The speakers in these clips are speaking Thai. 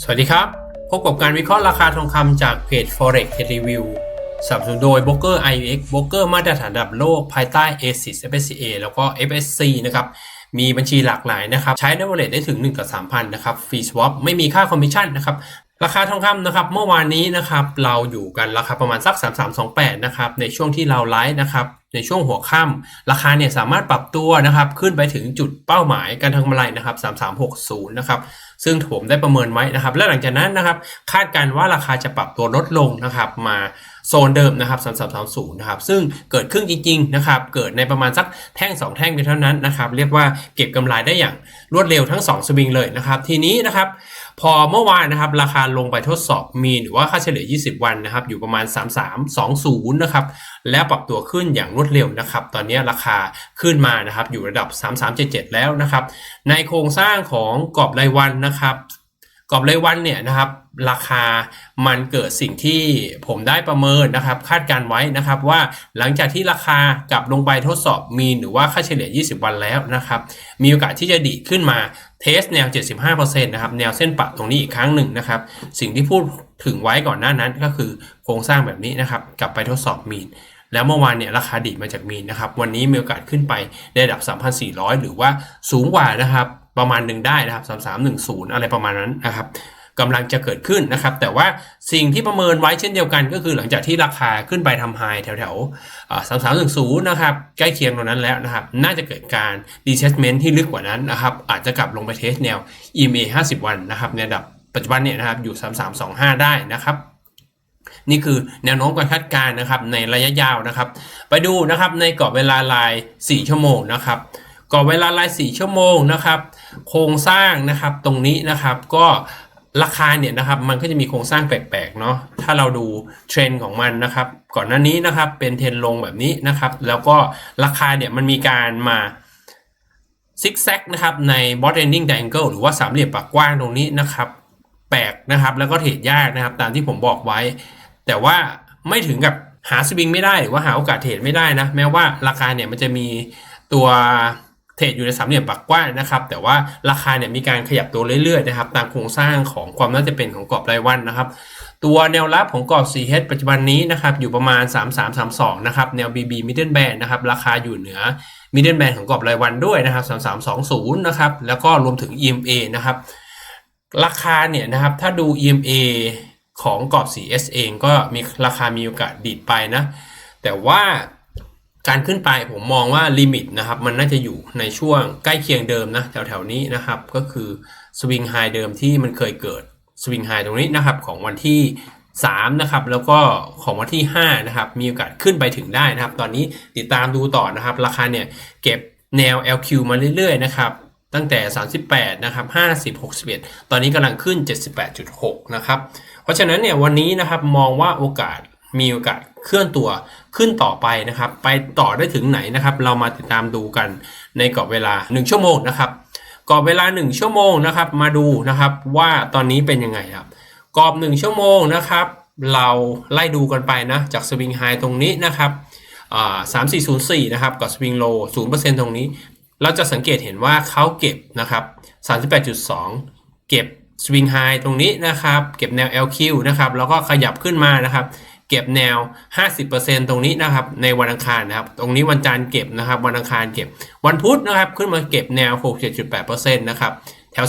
สวัสดีครับ พบกับการวิเคราะห์ราคาทองคำจากเพจ forex review สนับสนุนโดย Broker IUX Broker มาตรฐานระดับโลกภายใต้ ASIS FSCA แล้วก็ FSC นะครับ มีบัญชีหลากหลายนะครับ ใช้ในวอลเล็ตได้ถึง1ต่อ3,000 นะครับ ฟรีสวอปไม่มีค่าคอมมิชชั่นนะครับ ราคาทองคำนะครับเมื่อวานนี้นะครับเราอยู่กันราคาประมาณสัก 3328 นะครับในช่วงที่เราไลฟ์นะครับในช่วงหัวค่ำราคาเนี่ยสามารถปรับตัวนะครับขึ้นไปถึงจุดเป้าหมายการทางกำไรนะครับ 3360 นะครับซึ่งผมได้ประเมินไว้นะครับ และหลังจากนั้นนะครับคาดการณ์ว่าราคาจะปรับตัวลดลงนะครับมาโซนเดิมนะครับ 3330 นะครับ ซึ่งเกิดขึ้นจริงๆนะครับ เกิดในประมาณสักแท่ง 2 แท่งเพียงเท่านั้นนะครับ เรียกว่าเก็บกำไรได้อย่างรวดเร็วทั้ง 2 สวิงเลยนะครับ ทีนี้นะครับ พอเมื่อวานนะครับราคาลงไปทดสอบมีนหรือว่าค่าเฉลี่ย 20 วันนะครับอยู่ประมาณ 3320 นะครับแล้วปรับตัวขึ้นอย่างรวดเร็วนะครับตอนนี้ราคาขึ้นมานะครับอยู่ระดับ 3377 แล้วนะครับในโครงสร้างของกรอบรายวันนะครับกรอบรายวันเนี่ยนะครับราคามันเกิดสิ่งที่ผมได้ประเมินนะครับ คาดการไว้นะครับว่าหลังจากที่ราคากลับลงไปทดสอบมีนหรือว่าค่าเฉลี่ย 20 วันแล้วนะครับ มีโอกาสที่จะดีขึ้นมา เทสแนว 75%นะครับแนวเส้นปะตรงนี้อีกครั้งหนึ่งนะครับ สิ่งที่พูดถึงไว้ก่อนหน้านั้นก็คือโครงสร้างแบบนี้นะครับ กลับไปทดสอบมีน แล้วเมื่อวานเนี่ยราคาดีดมาจากมีนนะครับ วันนี้มีโอกาสขึ้นไปในระดับ 3,400 หรือว่าสูงกว่านะครับ ประมาณหนึ่งได้นะครับ 3310 อะไรประมาณนั้นนะครับ กำลังจะเกิดขึ้นนะครับ แต่ว่าสิ่งที่ประเมินไว้เช่นเดียวกัน ก็คือหลังจากที่ราคาขึ้นไปทำไฮแถวๆสามสามหนึ่งศูนย์นะครับใกล้เคียงตรงนั้นแล้วนะครับ น่าจะเกิดการ detachment ที่ลึกกว่านั้นนะครับอาจจะกลับลงไปเทสแนว EMA 50 วันนะครับในระดับปัจจุบันเนี่ยนะครับอยู่ 3325 ได้นะครับนี่คือแนวโน้มการคาดการณ์นะครับในระยะยาวนะครับ ไปดูนะครับในกรอบเวลาราย 4 ชั่วโมงนะครับกรอบเวลาราย 4 ชั่วโมงนะครับ โครงสร้างนะครับตรงนี้นะครับก็ ราคาเนี่ยนะครับมันก็จะมีโครงสร้างแปลกๆเนาะถ้าเราดูเทรนด์ของมันนะครับ ก่อนหน้านี้นะครับเป็นเทรนลงแบบนี้นะครับ แล้วก็ราคาเนี่ยมันมีการมาซิกแซกนะครับใน bot ending triangle หรือว่าสามเหลี่ยมปากกว้างตรงนี้นะครับ แปลกนะครับแล้วก็เทรดยากนะครับ ตามที่ผมบอกไว้ แต่ว่าไม่ถึงกับหาสวิงไม่ได้หรือว่าหาโอกาสเทรดไม่ได้นะ แม้ว่าราคาเนี่ยมันจะมีตัว ดอยู่ในสามเหลี่ยมปากกว้างนะครับ แต่ว่าราคาเนี่ยมีการขยับตัวเรื่อยๆนะครับ ตามโครงสร้างของความน่าจะเป็นของกรอบรายวันนะครับ ตัวแนวรับของกรอบ 4H ปัจจุบันนี้นะครับอยู่ประมาณ 3332 นะครับ แนว BB Middle Band นะครับ ราคาอยู่เหนือ Middle Band ของกรอบรายวันด้วยนะครับ 3320 นะครับ แล้วก็รวมถึง EMA นะครับ ราคาเนี่ยนะครับถ้าดู EMA ของกรอบ 4S เองก็มีราคามีโอกาสดีดไปนะ แต่ว่า การขึ้นไปผมมองว่าลิมิตนะครับมันน่าจะอยู่ในช่วงใกล้เคียงเดิมนะแถวๆนี้นะครับ ก็คือสวิงไฮเดิมที่มันเคยเกิดสวิงไฮตรงนี้นะครับของวันที่3นะครับแล้วก็ของวันที่5นะครับมีโอกาสขึ้นไปถึงได้นะครับ ตอนนี้ติดตามดูต่อนะครับ ราคาเนี่ยเก็บแนว LQ มาเรื่อยๆนะครับตั้งแต่ 38 นะครับ 50 61 ตอนนี้กำลังขึ้น 78.6 นะครับ เพราะฉะนั้นเนี่ยวันนี้นะครับมองว่าโอกาส มีโอกาสเคลื่อนตัวขึ้นต่อไปนะครับ ไปต่อได้ถึงไหนนะครับ เรามาติดตามดูกันในกรอบเวลา 1 ชั่วโมงนะครับกรอบเวลา 1 ชั่วโมงนะครับ มาดูนะครับว่าตอนนี้เป็นยังไงครับกรอบ 1 ชั่วโมงนะครับ เราไล่ดูกันไปนะจากสวิงไฮตรงนี้นะครับอ่า3404นะครับกับสวิงโล0%ตรงนี้ เราจะสังเกตเห็นว่าเขาเก็บนะครับ38.2เก็บสวิงไฮตรงนี้นะครับ เก็บแนว LQ นะครับ แล้วก็ขยับขึ้นมานะครับ เก็บแนว 50%ตรงนี้นะครับในวันอังคารนะครับ ตรงนี้วันจันทร์เก็บนะครับ วันอังคารเก็บ วันพุธนะครับขึ้นมาเก็บแนว 67.8%นะครับแถว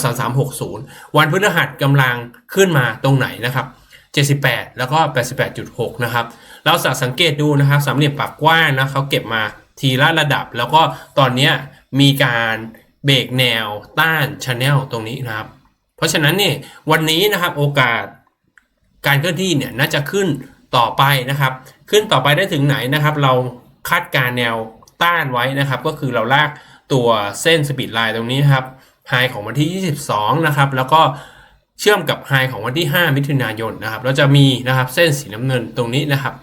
3360 วันพฤหัสกำลังขึ้นมาตรงไหนนะครับ 78 แล้วก็ 88.6 นะครับ เราสังเกตดูนะครับสามเหลี่ยมปากกว้างนะเขาเก็บมาทีละระดับ แล้วก็ตอนนี้มีการเบรกแนวต้านชแนลตรงนี้นะครับ เพราะฉะนั้นเนี่ยวันนี้นะครับโอกาสการเคลื่อนที่เนี่ยน่าจะขึ้น ต่อไปนะครับ ขึ้นต่อไปได้ถึงไหนนะครับ เราคาดการแนวต้านไว้นะครับ ก็คือเราลากตัวเส้นสปีดไลน์ตรงนี้นครับไฮของวันที่ 22 นะครับ แล้วก็เชื่อมกับไฮของวันที่ 5 มิถุนายนนะครับ เราจะมีนะครับเส้นสีน้ำเงินตรงนี้นะครับ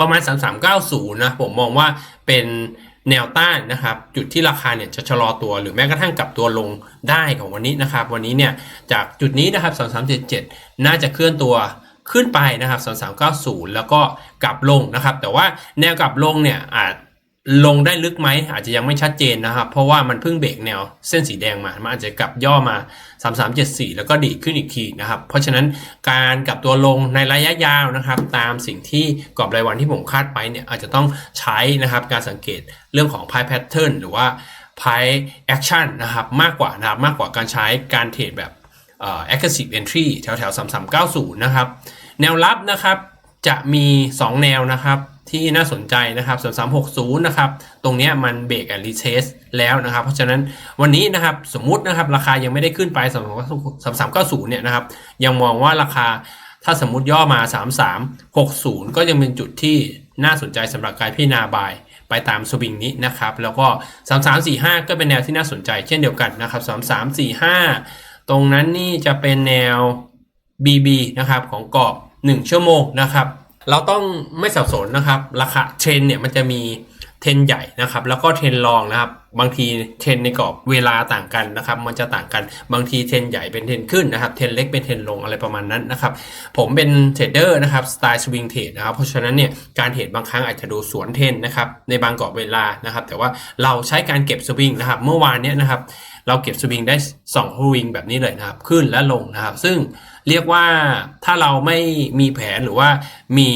ประมาณ 3390 นะผมมองว่าเป็นแนวต้านนะครับ จุดที่ราคาเนี่ยจะชะลอตัวหรือแม้กระทั่งกลับตัวลงได้ของวันนี้นะครับ วันนี้เนี่ยจากจุดนี้นะครับ 3377 น่าจะเคลื่อนตัว ขึ้นไปนะครับ 3390 แล้วก็กลับลงนะครับ แต่ว่าแนวกลับลงเนี่ยอาจลงได้ลึกไหมอาจจะยังไม่ชัดเจนนะครับ เพราะว่ามันเพิ่งเบรกแนวเส้นสีแดงมา มันอาจจะกลับย่อมา 3374 แล้วก็ดีดขึ้นอีกทีนะครับ เพราะฉะนั้นการกลับตัวลงในระยะยาวนะครับ ตามสิ่งที่กรอบรายวันที่ผมคาดไปเนี่ยอาจจะต้องใช้นะครับการสังเกตเรื่องของ Pie Pattern หรือว่า Pie Action นะครับมากกว่านะครับมากกว่าการใช้การเทรดแบบ aggressive entry แถวแถว3390 นะครับ แนวรับนะครับจะมี 2 แนวนะครับที่น่าสนใจนะครับ3360 นะครับ ตรงนี้มันเบรกแอนรีเทสแล้วนะครับ เพราะฉะนั้นวันนี้นะครับสมมุตินะครับ ราคายังไม่ได้ขึ้นไป3390 เนี่ยนะครับ ยังมองว่าราคาถ้าสมมุติย่อมา 3360 ก็ยังเป็นจุดที่น่าสนใจสำหรับการพิจารณาบายไปตามสวิงนี้นะครับ แล้วก็ 3345 ก็เป็นแนวที่น่าสนใจเช่นเดียวกันนะครับ 3345 ตรงนั้นนี่จะเป็นแนว BB นะครับของกรอบ 1 ชั่วโมงนะครับ เราต้องไม่สับสนนะครับ ราคาเทรนเนี่ยมันจะมีเทรนใหญ่นะครับ แล้วก็เทรนรองนะครับ บางทีเทรนในกรอบเวลาต่างกันนะครับ มันจะต่างกันบางทีเทรนใหญ่เป็นเทรนขึ้นนะครับเทรนเล็กเป็นเทรนลงอะไรประมาณนั้นนะครับ ผมเป็นเทรดเดอร์นะครับสไตล์สวิงเทรดนะครับเพราะฉะนั้นเนี่ยการเทรดบางครั้งอาจจะดูสวนเทรนนะครับในบางกรอบเวลานะครับ แต่ว่าเราใช้การเก็บสวิงนะครับ เมื่อวานเนี้ยนะครับ เราเก็บสวิงได้2สวิงแบบนี้เลยนะครับ ขึ้นและลงนะครับ ซึ่งเรียกว่าถ้าเราไม่มีแผนหรือว่ามี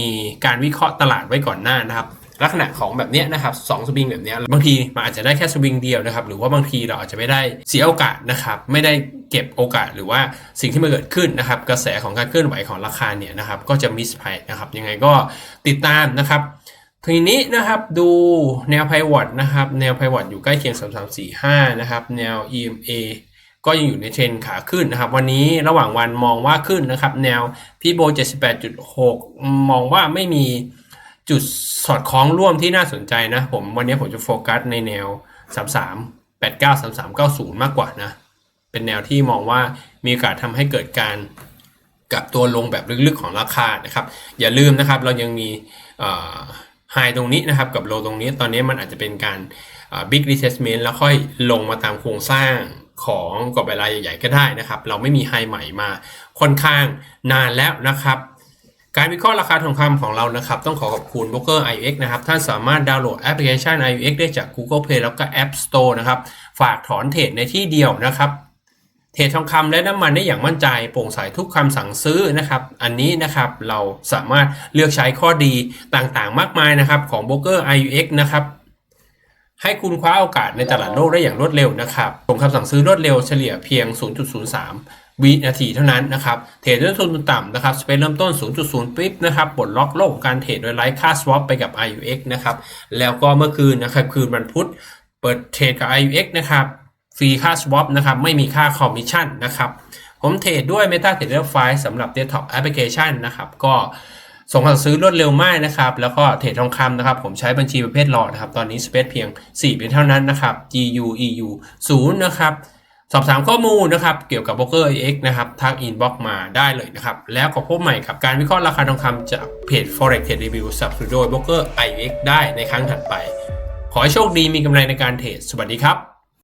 การวิเคราะห์ตลาดไว้ก่อนหน้านะครับลักษณะของแบบเนี้ยนะครับสองสวิงแบบนี้บางทีมันอาจจะได้แค่สวิงเดียวนะครับ หรือว่าบางทีเราอาจจะไม่ได้เสียโอกาสนะครับ ไม่ได้เก็บโอกาสหรือว่าสิ่งที่มันเกิดขึ้นนะครับ กระแสของการเคลื่อนไหวของราคาเนี่ยนะครับ ก็จะมิสไปนะครับยังไงก็ติดตามนะครับ ทีนี้นะครับดูแนวไพวอตนะครับ แนวไพวอตอยู่ใกล้เคียง 3345 นะครับ แนว EMA ก็ยังอยู่ในเทรนขาขึ้นนะครับ วันนี้ระหว่างวันมองว่าขึ้นนะครับ แนวพี่โบ 78.6 มองว่าไม่มีจุดสอดคล้องร่วมที่น่าสนใจนะ ผมวันนี้ผมจะโฟกัสในแนว 33 89 33 90 มากกว่านะ เป็นแนวที่มองว่ามีโอกาสทำให้เกิดการกลับตัวลงแบบลึกๆของราคานะครับ อย่าลืมนะครับ เรายังมี ไฮตรงนี้นะครับกับโลตรงนี้ตอนนี้มันอาจจะเป็นการบิ๊กรีเทสเมนต์แล้วค่อยลงมาตามโครงสร้างของกรอบเวลาใหญ่ๆก็ได้นะครับ เราไม่มีไฮใหม่มาค่อนข้างนานแล้วนะครับ การวิเคราะห์ราคาทองคำของเรานะครับ ต้องขอขอบคุณ b r o k e r IUX นะครับ ท่านสามารถดาวน์โหลดแอปพลิเคชัน IUX ได้จาก Google Play แล้วก็ App Store นะครับ ฝากถอนเทรดในที่เดียวนะครับ เทรดทองคำและน้ำมันได้อย่างมั่นใจโปร่งใสทุกคำสั่งซื้อนะครับ อันนี้นะครับเราสามารถเลือกใช้ข้อดีต่างๆ มากมายนะครับของ b r o k e r IUX นะครับให้คุณคว้าโอกาสในตลาดโลกได้อย่างรวดเร็วนะครับผมคำสั่งซื้อรวดเร็วเฉลี่ยเพียง 0.03 วินาทีเท่านั้นนะครับ เทรดด้วยทุนต่ำนะครับสเปนเริ่มต้น 0.0ปิ๊บนะครับปลดล็อกโลกการเทรดโดยไร้ค่า swap ไปกับ IUX นะครับ แล้วก็เมื่อคืนนะครับคืนวันพุธเปิดเทรดกับ IUX นะครับ ฟรีค่า swap นะครับไม่มีค่าคอมมิชชั่นนะครับผมเทรดด้วย Meta Trader 5สำหรับ Desktop Application นะครับก็ส่งคำสั่งซื้อรวดเร็วมากนะครับ แล้วก็เทรดทองคำนะครับ ผมใช้บัญชีประเภทหลอดนะครับ ตอนนี้สเปซเพียง 4 เป็นเท่านั้นนะครับ GU EU 0 นะครับ สอบถามข้อมูลนะครับ เกี่ยวกับ Broker X นะครับทักอินบ็อกมาได้เลยนะครับ แล้วก็พบใหม่กับการวิเคราะห์ราคาทองคำจากเพจ Forex Trade Review สับสนโดย Broker IX ได้ในครั้งถัดไป ขอให้โชคดีมีกำไรในการเทรดสวัสดีครับ